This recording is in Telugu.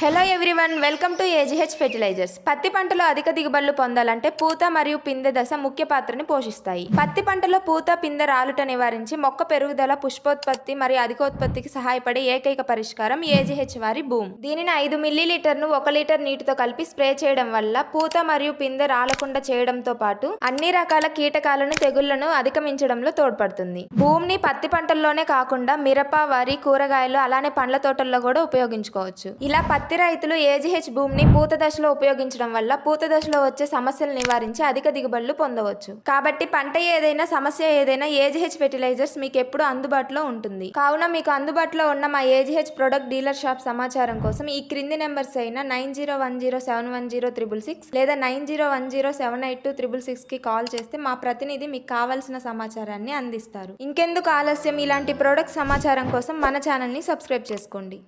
Hello everyone welcome to AGH fertilizers పత్తి పంటలో అధిక దిగుబడులు పొందాలంటే పూత మరియు పిందె దశ ముఖ్య పాత్రని పోషిస్తాయి. పత్తి పంటలో పూత పిందె రాలుట నివారించి మొక్క పెరుగుదల పుష్పోత్పత్తి మరియు అధికోత్పత్తికి సహాయపడే ఏకైక పరిష్కారం ఏజీహెచ్ వారి భూమ్. దీనిని ఐదు మిల్లీలీటర్ను ఒక లీటర్ నీటితో కలిపి స్ప్రే చేయడం వల్ల పూత మరియు పిందె రాలకుండా చేయడంతో పాటు అన్ని రకాల కీటకాలను తెగుళ్ళను అధిగమించడంలో తోడ్పడుతుంది. భూమిని పత్తి పంటల్లోనే కాకుండా మిరప వరి కూరగాయలు అలానే పండ్ల తోటల్లో కూడా ఉపయోగించుకోవచ్చు. ఇలా పత్తి పత్తి రైతులు ఏజీహెచ్ భూమిని పూత దశలో ఉపయోగించడం వల్ల పూత దశలో వచ్చే సమస్యలు నివారించి అధిక దిగుబడులు పొందవచ్చు. కాబట్టి పంట ఏదైనా సమస్య ఏదైనా ఏజీహెచ్ ఫెర్టిలైజర్స్ మీకు ఎప్పుడు అందుబాటులో ఉంటుంది. కావున మీకు అందుబాటులో ఉన్న మా ఏజీహెచ్ ప్రొడక్ట్ డీలర్ షాప్ సమాచారం కోసం ఈ క్రింది నెంబర్స్ అయిన nine zero one zero seven one zero triple six లేదా nine zero one zero seven eight two triple సిక్స్కి కాల్ చేస్తే మా ప్రతినిధి మీకు కావాల్సిన సమాచారాన్ని అందిస్తారు. ఇంకెందుకు ఆలస్యం? ఇలాంటి ప్రొడక్ట్ సమాచారం కోసం మన ఛానల్ని సబ్స్క్రైబ్ చేసుకోండి.